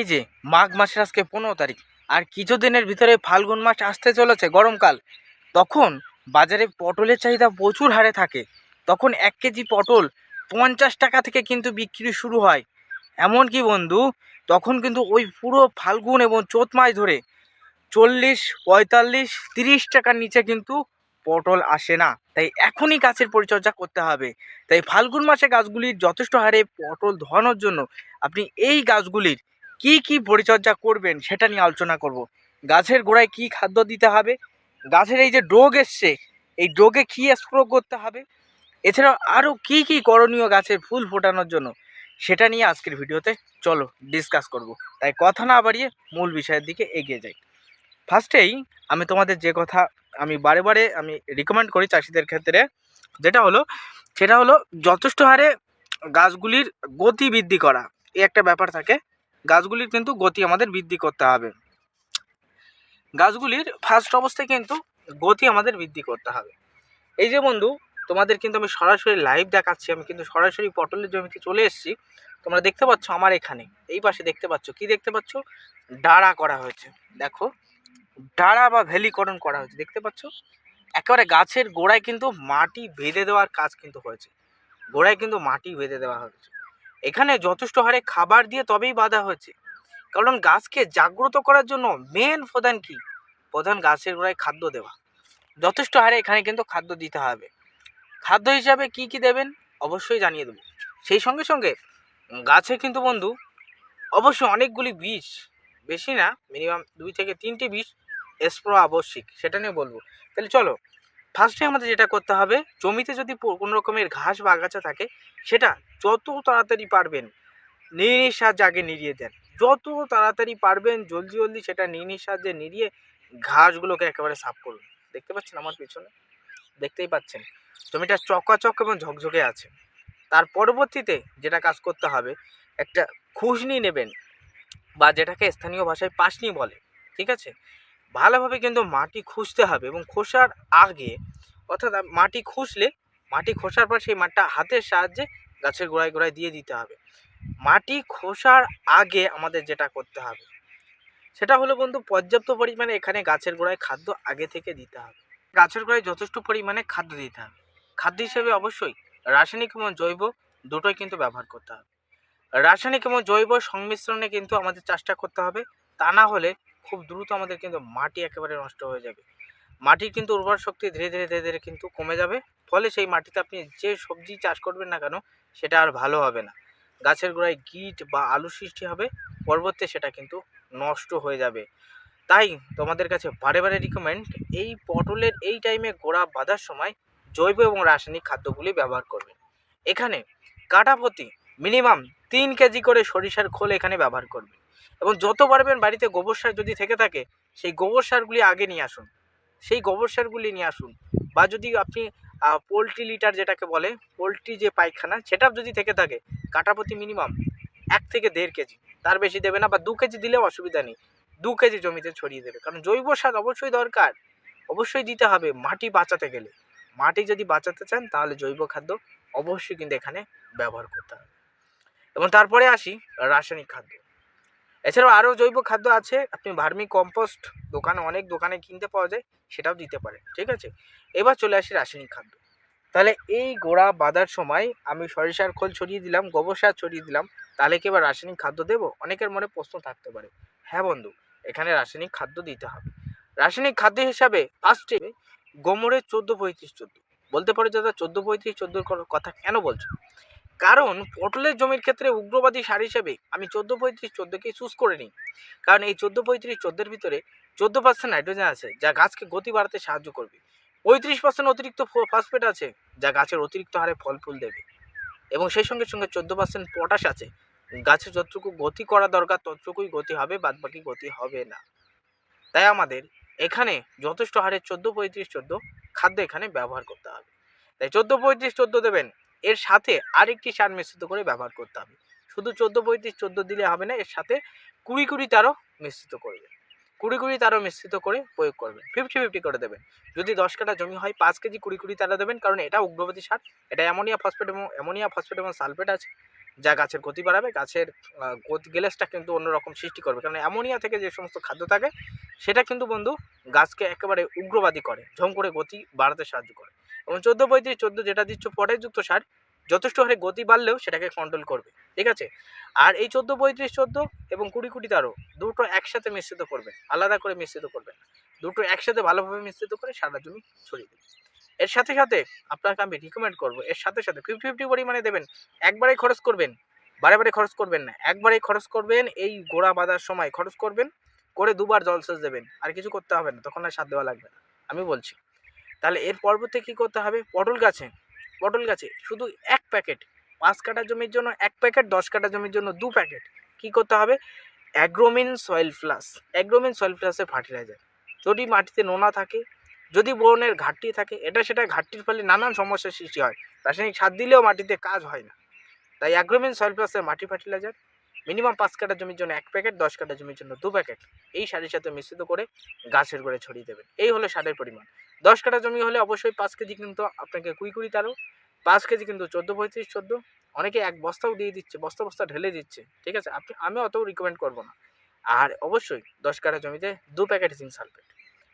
এই যে, মাঘ মাসের আজকে পনেরো তারিখ, আর কিছু দিনের ভিতরে ফাল্গুন মাস আসতে চলেছে গরমকাল। তখন বাজারে পটলের চাহিদা প্রচুর হারে থাকে। তখন এক কেজি পটল পঞ্চাশ টাকা থেকে কিন্তু বিক্রি শুরু হয়। এমন কি বন্ধু, তখন কিন্তু ওই পুরো ফাল্গুন এবং চোত মাস ধরে চল্লিশ, পঁয়তাল্লিশ, তিরিশ টাকার নিচে কিন্তু পটল আসে না। তাই এখনই গাছের পরিচর্যা করতে হবে। তাই ফাল্গুন মাসে গাছগুলির যথেষ্ট হারে পটল ধরানোর জন্য আপনি এই গাছগুলির কি কি পরিচর্যা করবেন সেটা নিয়ে আলোচনা করব। গাছের গোড়ায় কি খাদ্য দিতে হবে? গাছের এই যে ডোগ এসছে, এই ডোগে কী স্প্রো করতে হবে? এছাড়াও আরও কি কি করণীয় গাছের ফুল ফোটানোর জন্য? সেটা নিয়ে আজকের ভিডিওতে চলো ডিসকাস করব। তাই কথা না বাড়িয়ে মূল বিষয়ের দিকে এগিয়ে যাই। ফার্স্টেই আমি তোমাদের যে কথা আমি বারে বারে আমি রিকমেন্ড করি চাষিদের ক্ষেত্রে, যেটা হলো, সেটা হলো যথেষ্ট হারে গাছগুলির গতি বৃদ্ধি করা। এই একটা ব্যাপার থাকে। গাছগুলির কিন্তু গতি আমাদের বৃদ্ধি করতে হবে। গাছগুলির ফার্স্ট অবস্থায় কিন্তু গতি আমাদের বৃদ্ধি করতে হবে। এই যে বন্ধু, তোমাদের কিন্তু আমি সরাসরি লাইভ দেখাচ্ছি, আমি কিন্তু সরাসরি পটলের জমিতে চলে এসেছি। তোমরা দেখতে পাচ্ছ আমার এখানে, এই পাশে দেখতে পাচ্ছ, কি দেখতে পাচ্ছ? ডাড়া করা হয়েছে, দেখো। ডাড়া বা ভ্যালিকরণ করা হয়েছে, দেখতে পাচ্ছ? একেবারে গাছের গোড়ায় কিন্তু মাটি বেঁধে দেওয়ার কাজ কিন্তু হয়েছে। গোড়ায় কিন্তু মাটি বেঁধে দেওয়া হয়েছে। এখানে যথেষ্ট হারে খাবার দিয়ে তবেই বাঁধা হয়েছে। কারণ গাছকে জাগ্রত করার জন্য মেন প্রধান কি? প্রধান গাছের গোড়ায় খাদ্য দেওয়া। যথেষ্ট হারে এখানে কিন্তু খাদ্য দিতে হবে। খাদ্য হিসাবে কি কি দেবেন? অবশ্যই জানিয়ে দেবো। সেই সঙ্গে সঙ্গে গাছে কিন্তু বন্ধু, অবশ্যই অনেকগুলি বীজ, বেশি না মিনিমাম দুই থেকে তিনটি বীজ স্প্রো আবশ্যিক, সেটা নিয়ে বলব। তাহলে চলো ফার্স্টে আমাদের যেটা করতে হবে, জমিতে যদি কোনো রকমের ঘাস বা আগাছা থাকে, সেটা যত তাড়াতাড়ি পারবেন নিড়ির সাহায্যে আগে নিড়িয়ে দেন। যত তাড়াতাড়ি পারবেন, জলদি জলদি সেটা নিড়ির সাহায্যে নিড়িয়ে ঘাসগুলোকে একেবারে সাফ করুন। দেখতে পাচ্ছেন আমার পিছনে? দেখতেই পাচ্ছেন। জমিটা চকাচক এবং ঝকঝকে আছে। তার পরবর্তীতে যেটা কাজ করতে হবে, একটা খুশনি নেবেন বা যেটাকে স্থানীয় ভাষায় পাশনি বলে। ঠিক আছে? ভালোভাবে কিন্তু মাটি খুঁজতে হবে এবং খোসার আগে, অর্থাৎ মাটি খুঁজলে, মাটি খোসার পর সেই মাটিটা হাতের সাহায্যে গাছের গোড়ায় গোড়ায় দিয়ে দিতে হবে। মাটি খোসার আগে আমাদের যেটা করতে হবে, সেটা হলো বন্ধু পর্যাপ্ত পরিমাণে এখানে গাছের গোড়ায় খাদ্য আগে থেকে দিতে হবে। গাছের গোড়ায় যথেষ্ট পরিমাণে খাদ্য দিতে হবে। খাদ্য হিসেবে অবশ্যই রাসায়নিক এবং জৈব দুটোই কিন্তু ব্যবহার করতে হবে। রাসায়নিক এবং জৈব সংমিশ্রণে কিন্তু আমাদের চাষটা করতে হবে। তা না হলে খুব দ্রুত আমাদের কিন্তু মাটি একেবারে নষ্ট হয়ে যাবে। মাটির কিন্তু উর্বর শক্তি ধীরে ধীরে ধীরে ধীরে কিন্তু কমে যাবে। ফলে সেই মাটিতে আপনি যে সবজি চাষ করবেন না কেন, সেটা আর ভালো হবে না। গাছের গোড়ায় গিট বা আলু সৃষ্টি হবে পরবর্তী সেটা কিন্তু নষ্ট হয়ে যাবে। তাই তোমাদের কাছে বারে বারে রিকমেন্ড এই পটলের এই টাইমে গোড়া বাঁধার সময় জৈব এবং রাসায়নিক খাদ্যগুলি ব্যবহার করবেন। এখানে কাটা প্রতি মিনিমাম তিন কেজি করে সরিষার খোল এখানে ব্যবহার করবেন। এবং যত পারবেন বাড়িতে গোবর সার যদি থেকে থাকে, সেই গোবর সারগুলি আগে নিয়ে আসুন। সেই গোবর সারগুলি নিয়ে আসুন বা যদি আপনি পোলট্রি লিটার যেটাকে বলে, পোলট্রি যে পায়খানা, সেটা যদি থেকে থাকে, কাটা প্রতি মিনিমাম এক থেকে দেড় কেজি। তার বেশি দেবে না বা দু কেজি দিলেও অসুবিধা নেই। দু কেজি জমিতে ছড়িয়ে দেবে। কারণ জৈব সার অবশ্যই দরকার। অবশ্যই দিতে হবে মাটি বাঁচাতে গেলে। মাটি যদি বাঁচাতে চান, তাহলে জৈব খাদ্য অবশ্যই কিন্তু এখানে ব্যবহার করতে হবে। এবং তারপরে আসি রাসায়নিক খাদ্য। এছাড়াও আরও জৈব খাদ্য আছে। আপনি ভার্মি কম্পোস্ট দোকানে, অনেক দোকানে কিনতে পাওয়া যায়, সেটাও দিতে পারেন ঠিক আছে? এবার চলে আসি রাসায়নিক খাদ্য। তাহলে এই গোড়া বাঁধার সময় আমি সরিষার খোল ছড়িয়ে দিলাম, গোবর সার ছড়িয়ে দিলাম, তাহলে কি এবার রাসায়নিক খাদ্য দেবো? অনেকের মনে প্রশ্ন থাকতে পারে। হ্যাঁ বন্ধু, এখানে রাসায়নিক খাদ্য দিতে হবে। রাসায়নিক খাদ্য হিসাবে ফার্স্টে গোমরের চোদ্দ পঁয়ত্রিশ চোদ্দ। বলতে পারো দাদা, চোদ্দ পঁয়ত্রিশ চোদ্দোর কথা কেন বলছো? কারণ পটলের জমির ক্ষেত্রে উগ্রবাদী সার হিসেবে আমি চোদ্দ পঁয়ত্রিশ চোদ্দোকে চুজ করে নিই। কারণ এই চোদ্দ পঁয়ত্রিশ চোদ্দোর ভিতরে চোদ্দ পার্সেন্ট নাইট্রোজেন আছে যা গাছকে গতি বাড়াতে সাহায্য করবে। পঁয়ত্রিশ পার্সেন্ট অতিরিক্ত ফসফেট আছে যা গাছের অতিরিক্ত হারে ফল ফুল দেবে। এবং সেই সঙ্গে সঙ্গে চোদ্দ পার্সেন্ট পটাশ আছে। গাছের যতটুকু গতি করা দরকার ততটুকুই গতি হবে বাদ বাকি গতি হবে না। তাই আমাদের এখানে যথেষ্ট হারে চোদ্দ পঁয়ত্রিশ চোদ্দ খাদ্য এখানে ব্যবহার করতে হবে। তাই চোদ্দ পঁয়ত্রিশ চোদ্দ দেবেন। এর সাথে আরেকটি সার মিশ্রিত করে ব্যবহার করতে হবে। শুধু চোদ্দ পঁয়ত্রিশ, চোদ্দ দিলে হবে না, এর সাথে কুড়ি কুড়ি তেরো মিশ্রিত করবে। কুড়ি কুড়ি তারও মিশ্রিত করে প্রয়োগ করবেন। ফিফটি ফিফটি করে দেবেন। যদি দশ কাঠা জমি হয়, পাঁচ কেজি কুড়ি কুড়ি তারা দেবেন, কারণ এটা উগ্রপতি সার। এটা অ্যামোনিয়া ফসফেট এবং অ্যামোনিয়া ফসফেট এবং সালফেট আছে, যা গাছের গতি বাড়াবে। গাছের গ্যালেসটা কিন্তু অন্যরকম সৃষ্টি করবে। কারণ অ্যামোনিয়া থেকে যে সমস্ত খাদ্য থাকে, সেটা কিন্তু বন্ধু গাছকে একেবারে উগ্রবাদী করে ঝম করে গতি বাড়াতে সাহায্য করে। এবং চোদ্দ পঁয়ত্রিশ চোদ্দ যেটা দিচ্ছ পটাশযুক্ত সার যথেষ্ট হারে গতি বাড়লেও সেটাকে কন্ট্রোল করবে। ঠিক আছে? আর এই চোদ্দ পঁয়ত্রিশ চোদ্দ এবং কুড়ি কুড়ি তারও দুটো একসাথে মিশ্রিত করবেন আলাদা করে মিশ্রিত করবেন দুটো একসাথে ভালোভাবে মিশ্রিত করে সারা জমি ছড়িয়ে দেবেন এর সাথে সাথে আপনাকে আমি রিকমেন্ড করব, এর সাথে সাথে ফিফটি ফিফটি পরিমাণে দেবেন। একবারেই খরচ করবেন, বারে বারে খরচ করবেন না। একবারেই খরচ করবেন, এই গোড়া বাঁধার সময় খরচ করবেন, করে দুবার জলসেচ দেবেন। আর কিছু করতে হবে না, তখন আর সার দেওয়া লাগবে না। আমি বলছি। তাহলে এর পরবর্তী কী করতে হবে? পটল গাছে। পটল গাছে শুধু এক প্যাকেট। পাঁচ কাঠা জমির জন্য এক প্যাকেট, দশ কাঠা জমির জন্য দু প্যাকেট। কী করতে হবে? Agromin soil plus Agromin soil প্লাসের ফার্টিলাইজার। যদি মাটিতে নোনা থাকে, যদি বনের ঘাটতি থাকে, এটা সেটা ঘাটতির ফলে নানান সমস্যার সৃষ্টি হয়। রাসায়নিক সার দিলেও মাটিতে কাজ হয় না। তাই অ্যাগ্রোমিন সয়েল প্লাসের মাটি ফার্টিলাইজার মিনিমাম পাঁচ কাঠা জমির জন্য এক প্যাকেট, দশ কাঠা জমির জন্য দু প্যাকেট। এই সারের সাথে মিশ্রিত করে গাছের গোড়ে ছড়িয়ে দেবেন। এই হলো সারের পরিমাণ। দশ কাঠা জমি হলে অবশ্যই পাঁচ কেজি কিন্তু আপনাকে কুড়ি কুড়ি তারও, পাঁচ কেজি কিন্তু চোদ্দ, পঁয়ত্রিশ, চোদ্দ। অনেকে এক বস্তাও দিয়ে দিচ্ছে, বস্তা বস্তা ঢেলে দিচ্ছে, ঠিক আছে? আপনি, আমি অত রিকমেন্ড করব না। আর অবশ্যই দশ কাঠা জমিতে দু প্যাকেট জিঙ্ক সালফেট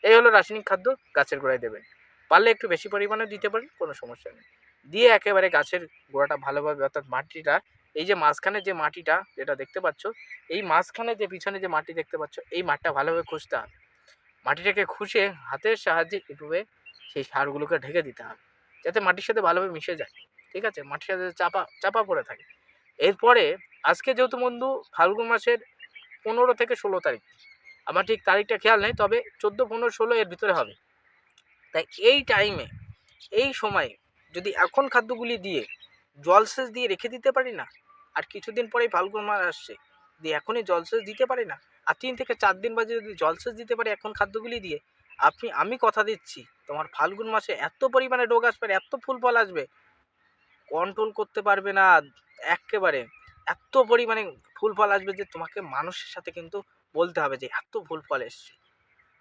এই হলো রাসায়নিক খাদ্য, গাছের গোড়ায় দেবেন। পারলে একটু বেশি পরিমাণে দিতে পারেন, কোনো সমস্যা নেই। দিয়ে একেবারে গাছের গোড়াটা ভালোভাবে, অর্থাৎ মাটিটা এই যে মাঝখানে যে মাটিটা যেটা দেখতে পাচ্ছ, এই মাঝখানে যে পিছনে যে মাটি দেখতে পাচ্ছ, এই মাটিটা ভালোভাবে খুঁজতে হবে। মাটিটাকে খুঁজে হাতের সাহায্যে এভাবে সেই সারগুলোকে ঢেকে দিতে হবে, যাতে মাটির সাথে ভালোভাবে মিশে যায়, ঠিক আছে? মাটির সাথে চাপা চাপা পড়ে থাকে। এরপরে আজকে যেহেতু বন্ধু, ফাল্গুন মাসের পনেরো থেকে ষোলো তারিখ, আমার ঠিক তারিখটা খেয়াল নেই, তবে চোদ্দ, পনেরো, ষোলো এর ভিতরে হবে। তাই এই টাইমে এই সময়ে যদি এখন খাদ্যগুলি দিয়ে জলসেচ দিয়ে রেখে দিতে পারি না আর কিছুদিন পরেই ফাল্গুন মাস আসছে। দিয়ে এখনই জলসেচ দিতে পারি না? আর তিন থেকে চার দিন বাজে যদি জলসেচ দিতে পারি এখন খাদ্যগুলি দিয়ে, আপনি, আমি কথা দিচ্ছি, তোমার ফাল্গুন মাসে এত পরিমাণে রোগ আসবে, এত ফুল ফল আসবে কন্ট্রোল করতে পারবে না, একেবারে এত পরিমাণে ফুল ফল আসবে যে তোমাকে মানুষের সাথে কিন্তু বলতে হবে যে এত ফুল ফল এসছে।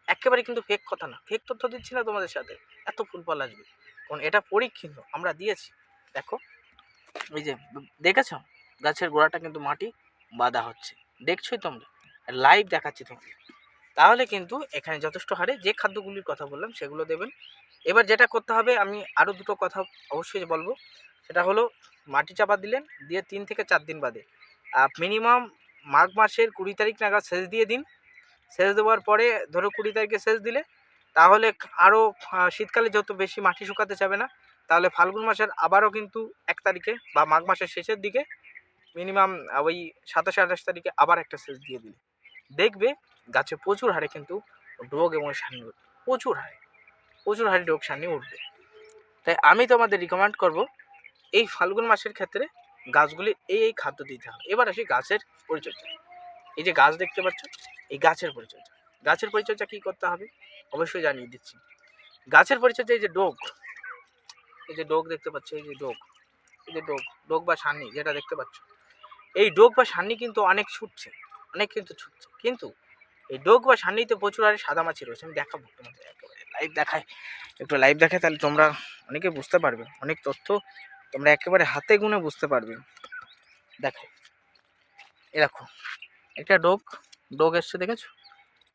একেবারে কিন্তু ফেক কথা না। ফেক তথ্য দিচ্ছি না তোমাদের সাথে, এত ফুল ফল আসবে। কারণ এটা পরীক্ষিত, আমরা দিয়েছি। দেখো, এই যে, দেখেছ? গাছের গোড়াটা কিন্তু মাটি বাঁধা হচ্ছে। দেখছোই তোমরা। লাইভ দেখাচ্ছি তোমাকে তাহলে কিন্তু এখানে যথেষ্ট হারে যে খাদ্যগুলির কথা বললাম সেগুলো দেবেন। এবার যেটা করতে হবে, আমি আরও দুটো কথা অবশ্যই বলব। সেটা হলো, মাটি চাপা দিলেন, দিয়ে তিন থেকে চার দিন বাদে। মিনিমাম মাঘ মাসের কুড়ি তারিখ নাগাদ সেচ দিয়ে দিন। সেচ দেওয়ার পরে ধরো কুড়ি তারিখে সেচ দিলে, তাহলে আরও শীতকালে যেহেতু বেশি মাটি শুকাতে যাবে না, তাহলে ফাল্গুন মাসের আবারও কিন্তু এক তারিখে বা মাঘ মাসের শেষের দিকে মিনিমাম ওই সাতাশ আঠাশ তারিখে আবার একটা সেচ দিয়ে দিলে। দেখবে গাছে প্রচুর হারে কিন্তু ডোগ এবং সানি উঠবে। প্রচুর হারে। প্রচুর হারে ডোগ সানি উঠবে। তাই আমি তোমাদের রিকমেন্ড করব, এই ফাল্গুন মাসের ক্ষেত্রে গাছগুলি এই এই খাদ্য দিতে হবে। এবার আসি গাছের পরিচর্যা। এই যে গাছ দেখতে পাচ্ছ, এই গাছের পরিচর্যা। গাছের পরিচর্যা কী করতে হবে? অবশ্যই জানিয়ে দিচ্ছি। গাছের পরিচর্যা, এই যে ডোগ, এই যে ডোগ দেখতে পাচ্ছ, এই যে ডোগ, এই যে ডোগ ডোগ বা সান্নি যেটা দেখতে পাচ্ছ। এই ডোগ বা সান্নি কিন্তু অনেক ছুটছে, অনেক কিন্তু ছুটছে। কিন্তু এই ডোগ বা সান্নিতে প্রচুর আরে সাদা মাছি রয়েছে। আমি দেখাবো তোমাদের একেবারে লাইভ দেখায়। একটু লাইভ দেখায় তাহলে তোমরা অনেকে বুঝতে পারবে। অনেক তথ্য তোমরা একেবারে হাতে গুনে বুঝতে পারবে। দেখো এ দেখো, একটা ডোগ ডোগ এসছে দেখেছ?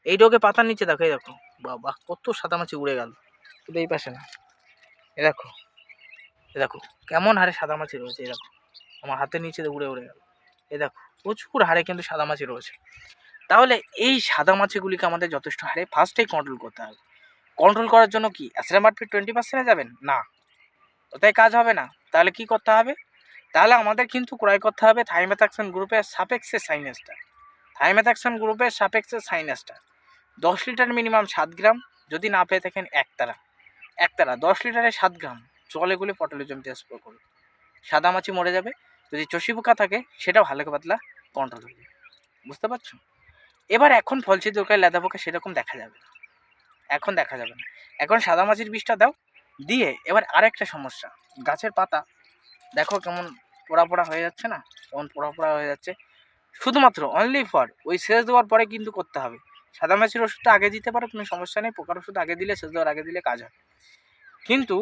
এই ডোগে পাতার নিচে দেখো, এই দেখো, বাবা, কত সাদা মাছি উড়ে গেল। শুধু এই পাশে না। এ দেখো এ দেখো, কেমন হারে সাদা মাছি রয়েছে এ দেখো। আমার হাতের নিচে উড়ে উড়ে গেল। এ দেখো, প্রচুর হারে কিন্তু সাদা মাছি রয়েছে। তাহলে এই সাদা মাছিগুলিকে আমাদের যথেষ্ট হারে ফার্স্টেই কন্ট্রোল করতে হবে। কন্ট্রোল করার জন্য কি? অ্যাসিডামারফিট টোয়েন্টি পার্সেন্টে যাবেন? না। ওটাই কাজ হবে না। তাহলে কি করতে হবে? তাহলে আমাদের কিন্তু ক্রয় করতে হবে থাইমেথাক্সন গ্রুপের সাপেক্সে সাইনেস্টার থাইমেথাক্সন গ্রুপের সাপেক্সে সাইনেস্টার দশ লিটার মিনিমাম সাত গ্রাম, যদি না পেয়ে থাকেন একতারা একতারা দশ লিটারে সাত গ্রাম। জলে গুলে পটলের জমিতে স্প্রে করুন। সাদা মাছি মরে যাবে। যদি চষি পোকা থাকে, সেটাও হালকা পাতলা কন্ট্রোল হয়ে বুঝতে পারছ? এবার এখন ফলসি দরকার লেদা পোকা সেরকম দেখা যাবে না। এখন দেখা যাবে না। এখন সাদা মাছির বিষটা দাও, দিয়ে এবার আরেকটা সমস্যা। গাছের পাতা, দেখো কেমন পোড়া পোড়া হয়ে যাচ্ছে না? কেমন পোড়া পোড়া হয়ে যাচ্ছে। শুধুমাত্র অনলি ফর ওই সেচ দেওয়ার পরে কিন্তু করতে হবে। সাদা মাছির ওষুধটা আগে দিতে পারো, কোনো সমস্যা নেই। পোকার ওষুধ আগে দিলে, সেচ দেওয়ার আগে দিলে কাজ হয়। কিন্তু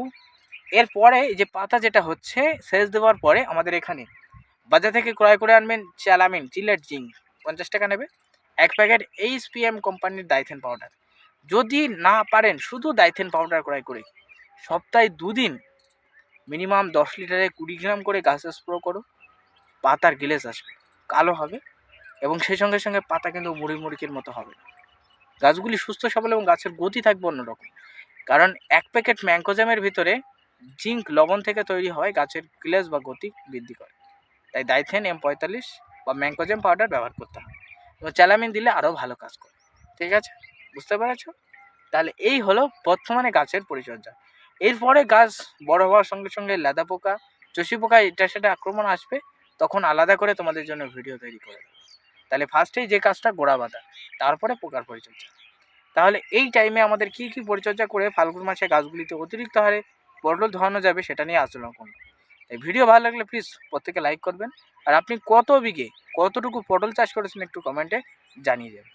এরপরে যে পাতা যেটা হচ্ছে, সেচ দেওয়ার পরে আমাদের এখানে বাজার থেকে ক্রয় করে আনবেন চ্যালামিন চিলেট জিঙ্ক। পঞ্চাশ টাকা নেবে। এক প্যাকেট এইচ পি এম কোম্পানির ডাইথেন পাউডার। যদি না পারেন, শুধু ডাইথেন পাউডার ক্রয় করে সপ্তাহে দুদিন মিনিমাম দশ লিটারে কুড়ি গ্রাম করে গাছে স্প্রো করো, পাতার গিলেস আসবে, কালো হবে এবং সেই সঙ্গে সঙ্গে পাতা কিন্তু মুড়ি মুড়িকের মতো হবে। গাছগুলি সুস্থ, সবল এবং গাছের গতি থাকবে অন্যরকম। কারণ এক প্যাকেট ম্যাঙ্কোজামের ভিতরে জিঙ্ক লবণ থেকে তৈরি হয় গাছের গিলেস বা গতি বৃদ্ধি করে। তাই ডাইথেন, এম পঁয়তাল্লিশ বা ম্যাঙ্কোজাম পাউডার ব্যবহার করতে হবে এবং চ্যালামিন দিলে আরও ভালো কাজ করে। ঠিক আছে? বুঝতে পেরেছ? তাহলে এই হলো বর্তমানে গাছের পরিচর্যা। এরপরে গাছ বড় হওয়ার সঙ্গে সঙ্গে লেদা পোকা চষি পোকা এটা সেটা আক্রমণ আসবে, তখন আলাদা করে তোমাদের জন্য ভিডিও তৈরি করে দেবো। তাহলে ফার্স্টেই যে কাজটা গোড়া বাঁধা, তারপরে পোকার পরিচর্যা। তাহলে এই টাইমে আমাদের কি কি পরিচর্যা করে ফাল্গুন মাসে গাছগুলিতে অতিরিক্ত হারে পটল ধরানো যাবে, সেটা নিয়ে আলোচনা করুন এই ভিডিও ভালো লাগলে প্লিজ প্রত্যেকে লাইক করবেন। আর আপনি কত বিঘে, কতটুকু পটল চাষ করেছেন একটু কমেন্টে জানিয়ে দেবেন।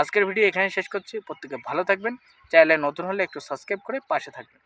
আজকের ভিডিও এখানে শেষ করছি। প্রত্যেকে ভালো থাকবেন। চ্যানেলে নতুন হলে একটু সাবস্ক্রাইব করে পাশে থাকবেন।